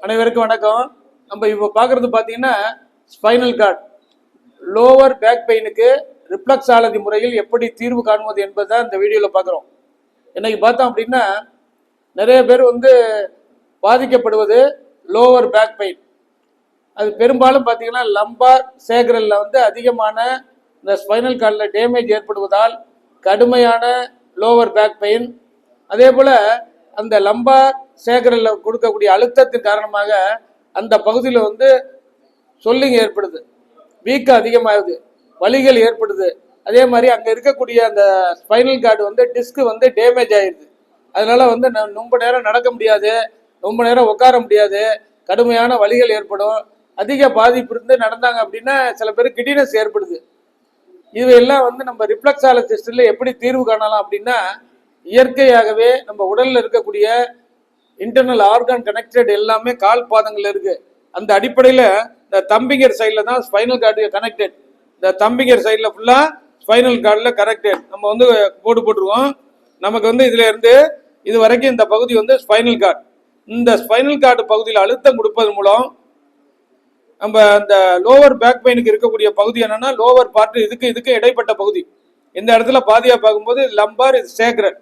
அனைவருக்கும் வணக்கம். நம்ம இப்போ பார்க்குறது பார்த்தீங்கன்னா ஸ்பைனல் கார்டு லோவர் பேக் பெயினுக்கு ரிஃப்ளக்ஸாலஜி முறையில் எப்படி தீர்வு காணுவது என்பதை இந்த வீடியோவில் பார்க்குறோம். இன்னைக்கு பார்த்தோம் அப்படின்னா நிறைய பேர் வந்து பாதிக்கப்படுவது லோவர் பேக் பெயின் அது பெரும்பாலும் பார்த்தீங்கன்னா லம்பார் சேகரலில் வந்து அதிகமான இந்த ஸ்பைனல் கார்டில் டேமேஜ் ஏற்படுவதால் கடுமையான லோவர் பேக் பெயின் அதே போல் அந்த லம்பா சேகரில் கொடுக்கக்கூடிய அழுத்தத்தின் காரணமாக அந்த பகுதியில் வந்து சொல்லிங் ஏற்படுது. வீக்கம் அதிகமாகுது. வலிகள் ஏற்படுது. அதே மாதிரி அங்கே இருக்கக்கூடிய அந்த ஸ்பைனல் கார்டு வந்து டிஸ்க் வந்து டேமேஜ் ஆயிடுது அதனால வந்து ரொம்ப நேரம் நடக்க முடியாது. ரொம்ப நேரம் உட்கார முடியாது. கடுமையான வலிகள் ஏற்படும். அதிக பாதிப்பு இருந்து நடந்தாங்க அப்படின்னா சில பேர் கிடினஸ் ஏற்படுது. இவையெல்லாம் வந்து நம்ம ரிஃப்ளக்ஸாலஜிஸ்டில் எப்படி தீர்வு காணலாம் அப்படின்னா இயற்கையாகவே நம்ம உடலில் இருக்கக்கூடிய இன்டர்னல் ஆர்கான் கனெக்டட் எல்லாமே கால் பாதங்கள் இருக்கு. அந்த அடிப்படையில் இந்த தம்பிங்கர் சைடில் தான் ஸ்பைனல் கார்டு கனெக்டட் இந்த தம்பிங்கர் சைடில் ஃபுல்லாக ஸ்பைனல் கார்டில் கனெக்டட் நம்ம வந்து போட்டு போட்டுருவோம் நமக்கு வந்து இதுல இருந்து இது வரைக்கும் இந்த பகுதி வந்து ஸ்பைனல் கார்டு இந்த ஸ்பைனல் கார்டு பகுதியில் அழுத்தம் கொடுப்பதன் மூலம் நம்ம அந்த லோவர் பேக் பெயினுக்கு இருக்கக்கூடிய பகுதி என்னன்னா லோவர் பார்ட் இதுக்கு இதுக்கு இடைப்பட்ட பகுதி. இந்த இடத்துல பாதியா பார்க்கும்போது லம்பார் இது சேக்ரட்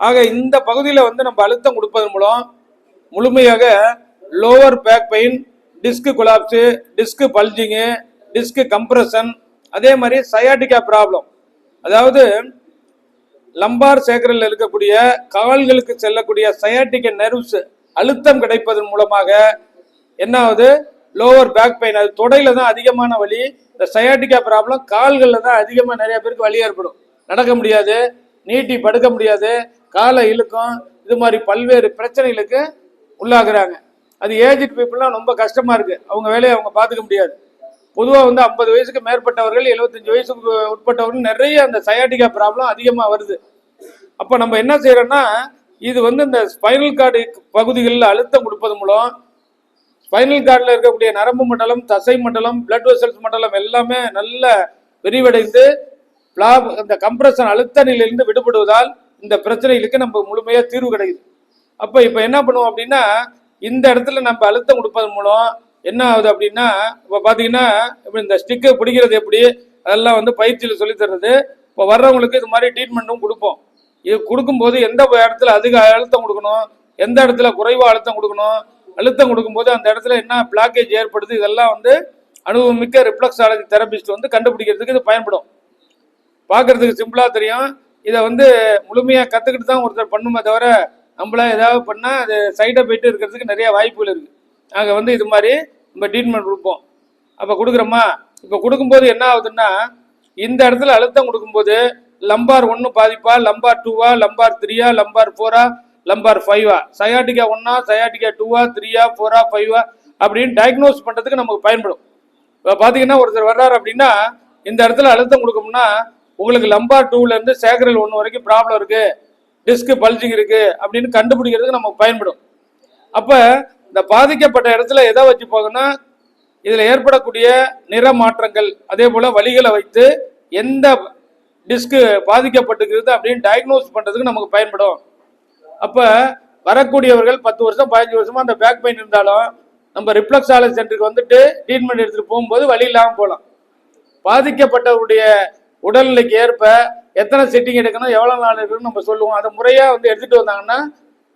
ஆக இந்த பகுதியில் வந்து நம்ம அழுத்தம் கொடுப்பதன் மூலம் முழுமையாக lower back pain disc collapse disc bulging disc compression அதே மாதிரி சயாட்டிக்கா ப்ராப்ளம் அதாவது லம்பார் சேகரில் இருக்கக்கூடிய கால்களுக்கு செல்லக்கூடிய சயாட்டிக்க நெர்வ்ஸ் அழுத்தம் கிடைப்பதன் மூலமாக என்ன ஆகுது லோவர் பேக் பெயின் அது தொடையில தான் அதிகமான வலி இந்த சயாட்டிக்கா ப்ராப்ளம் கால்களில் தான் அதிகமாக நிறைய பேருக்கு வலி ஏற்படும். நடக்க முடியாது நீட்டி படுக்க முடியாது காலை இழுக்கும் இது மாதிரி பல்வேறு பிரச்சனைகளுக்கு உள்ளாகிறாங்க. அது ஏஜ்ட் பீப்புளெலாம் ரொம்ப கஷ்டமாக இருக்குது அவங்க வேலையை அவங்க பார்த்துக்க முடியாது. பொதுவாக வந்து ஐம்பது வயசுக்கு மேற்பட்டவர்கள் எழுபத்தஞ்சு வயசுக்கு உட்பட்டவர்கள் நிறைய அந்த சயாட்டிகா ப்ராப்ளம் அதிகமாக வருது. அப்போ நம்ம என்ன செய்கிறோன்னா இது வந்து இந்த ஸ்பைனல் கார்டு பகுதிகளில் அழுத்தம் கொடுப்பது மூலம் ஸ்பைனல் கார்டில் இருக்கக்கூடிய நரம்பு மண்டலம் தசை மண்டலம் பிளட் வெசல்ஸ் மண்டலம் எல்லாமே நல்ல விரிவடைந்து பிளா அந்த கம்ப்ரஷன் அழுத்த நிலையிலிருந்து விடுபடுவதால் இந்த பிரச்சனைகளுக்கு நம்ம முழுமையாக தீர்வு கிடைக்குது. அப்போ இப்போ என்ன பண்ணுவோம் அப்படின்னா இந்த இடத்துல நம்ம அழுத்தம் கொடுப்பதன் மூலம் என்ன ஆகுது அப்படின்னா இப்போ பார்த்தீங்கன்னா இப்போ இந்த ஸ்டிக்கை பிடிக்கிறது எப்படி அதெல்லாம் வந்து பயிற்சியில் சொல்லித் தர்றது. இப்போ வர்றவங்களுக்கு இது மாதிரி ட்ரீட்மெண்ட்டும் கொடுப்போம். இது கொடுக்கும்போது எந்த இடத்துல அதிக அழுத்தம் கொடுக்கணும் எந்த இடத்துல குறைவாக அழுத்தம் கொடுக்கணும் அழுத்தம் கொடுக்கும்போது அந்த இடத்துல என்ன பிளாக்கேஜ் ஏற்படுது இதெல்லாம் வந்து அனுபவமிக்க ரிஃப்ளக்ஸாலஜி தெரபிஸ்ட் வந்து கண்டுபிடிக்கிறதுக்கு இது பயன்படும். பார்க்கறதுக்கு சிம்பிளாக தெரியும். இதை வந்து முழுமையாக கற்றுக்கிட்டு தான் ஒருத்தர் பண்ணுமே தவிர நம்மளா ஏதாவது பண்ணால் அது சைட் எஃபெக்ட் இருக்கிறதுக்கு நிறைய வாய்ப்புகள் இருக்குது நாங்கள் வந்து இது மாதிரி நம்ம ட்ரீட்மெண்ட் கொடுப்போம். அப்போ கொடுக்குறோமா? இப்போ கொடுக்கும்போது என்ன ஆகுதுன்னா இந்த இடத்துல அழுத்தம் கொடுக்கும்போது லம்பார் ஒன்று பாதிப்பா லம்பார் டூவா லம்பார் த்ரீயா லம்பார் ஃபோரா லம்பார் ஃபைவா சயாட்டிகா ஒன்னா சயாட்டிகா டூவா த்ரீயா ஃபோரா ஃபைவா அப்படின்னு டயக்னோஸ் பண்ணுறதுக்கு நமக்கு பயன்படும். இப்போ பார்த்தீங்கன்னா ஒருத்தர் வர்றாரு அப்படின்னா இந்த இடத்துல அழுத்தம் கொடுக்கணும்னா உங்களுக்கு லம்பா டூல இருந்து சேகரல் ஒன்று வரைக்கும் ப்ராப்ளம் இருக்கு. டிஸ்க் பல்ஜிங் இருக்கு அப்படின்னு கண்டுபிடிக்கிறதுக்கு நமக்கு பயன்படும். அப்ப இந்த பாதிக்கப்பட்ட இடத்துல எதை வச்சு போகணும்னா இதில் ஏற்படக்கூடிய நிற மாற்றங்கள் அதே போல வழிகளை வைத்து எந்த டிஸ்க் பாதிக்கப்பட்டுக்கிறது அப்படின்னு டயக்னோஸ் பண்றதுக்கு நமக்கு பயன்படும். அப்ப வரக்கூடியவர்கள் பத்து வருஷம் பதினஞ்சு வருஷமா அந்த பேக் பெயின் இருந்தாலும் நம்ம ரிஃப்ளக்ஸாலஜி சென்டருக்கு வந்துட்டு ட்ரீட்மெண்ட் எடுத்துட்டு போகும்போது வழி இல்லாமல் போகலாம். பாதிக்கப்பட்டவருடைய உடல்நிலைக்கு ஏற்ப எத்தனை செட்டிங் எடுக்கணும் எவ்வளோ நாள் இருக்குன்னு நம்ம சொல்லுவோம். அதை முறையாக வந்து எடுத்துகிட்டு வந்தாங்கன்னா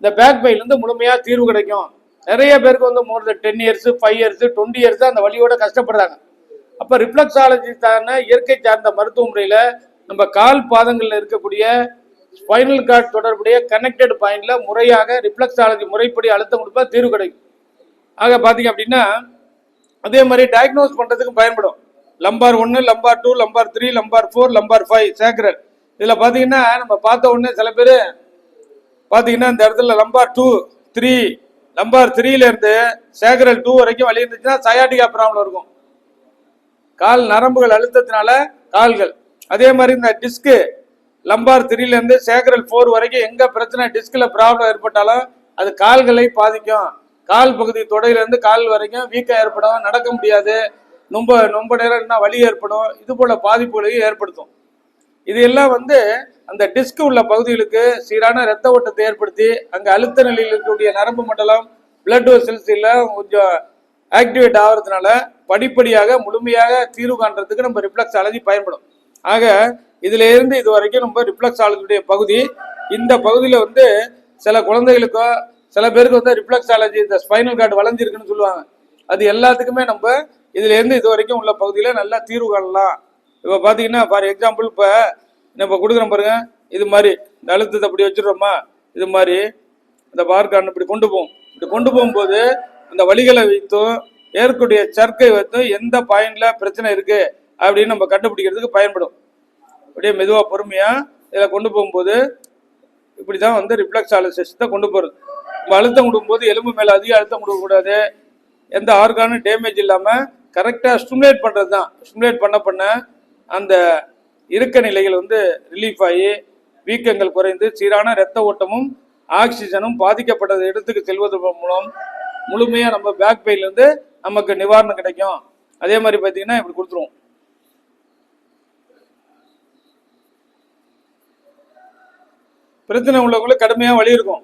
இந்த பேக் பெயின்லேருந்து முழுமையாக தீர்வு கிடைக்கும். நிறைய பேருக்கு வந்து more than ten years five years twenty years அந்த வழியோட கஷ்டப்படுறாங்க. அப்போ ரிஃப்ளக்ஸாலஜி தான இயற்கை சார்ந்த மருத்துவ முறையில் நம்ம கால் பாதங்களில் இருக்கக்கூடிய ஸ்பைனல் கார்டு தொடர்புடைய கனெக்டட் பாயிண்டில் முறையாக ரிஃப்ளக்ஸாலஜி முறைப்படி அழுத்தம் கொடுப்பா தீர்வு கிடைக்கும். ஆக பார்த்தீங்க அப்படின்னா அதே மாதிரி டயக்னோஸ் பண்ணுறதுக்கு பயன்படும். லம்பார் ஒன்று lumbar two lumbar three lumbar four lumbar five sacral இதில் பார்த்தீங்கன்னா நம்ம பார்த்த உடனே சில பேர் பார்த்தீங்கன்னா இந்த இடத்துல லம்பார் டூ த்ரீ லம்பார் த்ரீல இருந்து சேகரல் டூ வரைக்கும் வழி இருந்துச்சுன்னா சயாட்டிகா ப்ராப்ளம் இருக்கும். கால் நரம்புகள் அழுத்தத்தினால கால்கள். அதே மாதிரி இந்த டிஸ்க்கு லம்பார் த்ரீல இருந்து சேகரல் ஃபோர் வரைக்கும் எங்க பிரச்சனை டிஸ்க்ல ப்ராப்ளம் ஏற்பட்டாலும் அது கால்களை பாதிக்கும். கால் பகுதி தொடையில இருந்து கால் வரைக்கும் வீக்கம் ஏற்படும் நடக்க முடியாது. ரொம்ப ரொம்ப நேரம் என்ன வலி ஏற்படும் இது போல பாதிப்புகளையும் ஏற்படுத்தும். இது எல்லாம் வந்து அந்த டிஸ்க் உள்ள பகுதிகளுக்கு சீரான இரத்த ஓட்டத்தை ஏற்படுத்தி அங்கே அழுத்த நிலையில் இருக்கக்கூடிய நரம்பு மண்டலம் பிளட் வெசல்ஸ் எல்லாம் கொஞ்சம் ஆக்டிவேட் ஆகிறதுனால படிப்படியாக முழுமையாக தீர்வு காண்றதுக்கு நம்ம ரிஃப்ளெக்ஸாலஜி பயன்படும். ஆக இதுல இருந்து இது வரைக்கும் நம்ம ரிஃப்ளெக்ஸாலஜியுடைய பகுதி இந்த பகுதியில் வந்து சில குழந்தைகளுக்கோ சில பேருக்கு வந்து ரிஃப்ளெக்ஸாலஜி இந்த ஸ்பைனல் கார்டு வளைஞ்சிருக்குன்னு சொல்லுவாங்க. அது எல்லாத்துக்குமே நம்ம இதுல இருந்து இது வரைக்கும் உள்ள பகுதியில் நல்லா தீர்வு காணலாம். இப்போ பார்த்தீங்கன்னா ஃபார் எக்ஸாம்பிள் இப்போ நம்ம கொடுக்குறோம் பாருங்க. இது மாதிரி இந்த அழுத்தத்தை அப்படி வச்சிடுறோமா? இது மாதிரி இந்த பார்க்கான் இப்படி கொண்டு போவோம். இப்படி கொண்டு போகும்போது அந்த வழிகளை வைத்தும் ஏற்கக்கூடிய சர்க்கை வைத்தும் எந்த பாயிண்ட்ல பிரச்சனை இருக்கு அப்படின்னு நம்ம கண்டுபிடிக்கிறதுக்கு பயன்படும். அப்படியே மெதுவாக பொறுமையாக இதில் கொண்டு போகும்போது இப்படி தான் வந்து ரிஃப்ளெக்ஸாலஜிஸ்ட்டை கொண்டு போகிறது நம்ம அழுத்தம் கொடுக்கும்போது எலும்பு மேலே அதிக அழுத்தம் கொடுக்கக்கூடாது. எந்த ஆர்கானும் டேமேஜ் இல்லாமல் கரெக்டாக ஸ்டிமுலேட் பண்ணுறது தான் ஸ்டிமுலேட் பண்ண பண்ண அந்த இறுக்க நிலைகள் வந்து ரிலீஃப் ஆகி வீக்கங்கள் குறைந்து சீரான இரத்த ஓட்டமும் ஆக்சிஜனும் பாதிக்கப்பட்ட இடத்துக்கு செல்வது மூலம் முழுமையாக நம்ம பேக் பெயின்லேருந்து நமக்கு நிவாரணம் கிடைக்கும். அதே மாதிரி பார்த்தீங்கன்னா இப்படி கொடுத்துருவோம். பிரச்சனை உள்ளவங்களுக்கு கடுமையாக வலி இருக்கும்.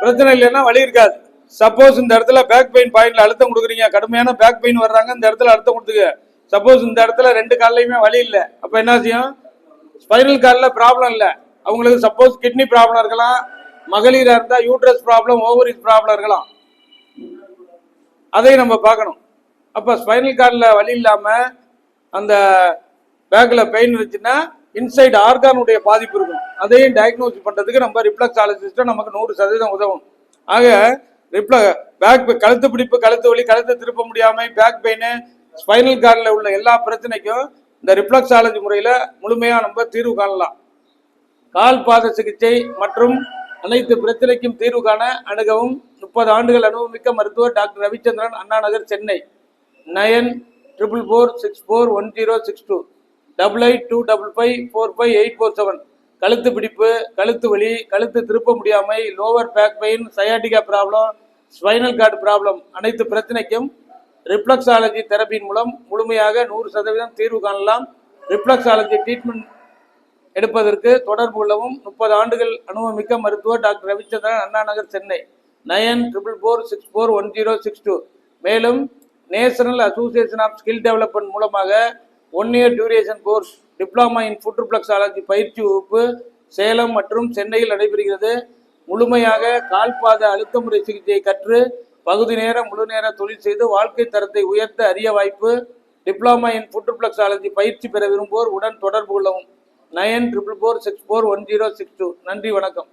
பிரச்சனை இல்லைன்னா வலி இருக்காது. சப்போஸ் இந்த இடத்துல பேக் பெயின் பாயிண்ட்ல அழுத்தம் கொடுக்குறீங்க. கடுமையான பேக் பெயின் வர்றாங்க. இந்த இடத்துல அழுத்தம் கொடுத்துக்க. சப்போஸ் இந்த இடத்துல ரெண்டு கால்லையுமே வலி இல்லை. அப்ப என்ன செய்யும்? ஸ்பைனல் காலில் ப்ராப்ளம் இல்லை. அவங்களுக்கு சப்போஸ் கிட்னி ப்ராப்ளம் இருக்கலாம். மகளிராக இருந்தால் யூட்ரஸ் ப்ராப்ளம் ஓவரிஸ் ப்ராப்ளம் இருக்கலாம். அதையும் நம்ம பார்க்கணும். அப்போ ஸ்பைனல் கார்டில் வலி இல்லாமல் அந்த பேக்கில் பெயின் இருந்துச்சுன்னா இன்சைட் ஆர்கானுடைய பாதிப்பு இருக்கும். அதையும் டயக்னோஸ் பண்ணுறதுக்கு நம்ம ரிஃப்ளெக்ஸாலஜிஸ்ட்டை நமக்கு நூறு சதவீதம் உதவும். ஆக ரிப்ள பேக் கழுத்து பிடிப்பு கழுத்து வலி கழுத்து திருப்ப முடியாமல் பேக் பெயின் ஸ்பைனல் கார்டில் உள்ள எல்லா பிரச்சனைக்கும் இந்த ரிப்ளக்ஸாலஜி முறையில் முழுமையாக நம்ம தீர்வு காணலாம். கால் பாத சிகிச்சை மற்றும் அனைத்து பிரச்சனைக்கும் தீர்வு காண அணுகவும் முப்பது ஆண்டுகள் அனுபவமிக்க மருத்துவர் doctor Ravichandran Anna Nagar Chennai. Nine triple four six four one zero six two double eight two double five four five eight four seven கழுத்து பிடிப்பு கழுத்து வலி கழுத்து திருப்ப முடியாமை lower back pain sciatica problem spinal cord problem அனைத்து பிரச்சனைக்கும் reflexology தெரப்பியின் மூலம் முழுமையாக நூறு சதவீதம் தீர்வு காணலாம். ரிப்ளக்ஸாலஜி ட்ரீட்மெண்ட் எடுப்பதற்கு தொடர்பு கொள்ளவும் முப்பது ஆண்டுகள் அனுபவமிக்க மருத்துவர் doctor Ravichandran Anna Nagar Chennai. Nine triple four six four one zero six two. மேலும் national association of skill development மூலமாக one year duration course diploma in foot reflexology பயிற்சி வகுப்பு சேலம் மற்றும் சென்னையில் நடைபெறுகிறது. முழுமையாக கால்பாத அழுத்த முறை சிகிச்சையை கற்று பகுதி நேர முழு நேர தொழில் செய்து வாழ்க்கை தரத்தை உயர்த்த அரிய வாய்ப்பு. டிப்ளமா இன் ஃபுட் ரிஃப்ளெக்ஸாலஜி பயிற்சி பெற விரும்புவோர் உடன் தொடர்பு கொள்ளவும். Nine triple four six four one zero six two. நன்றி வணக்கம்.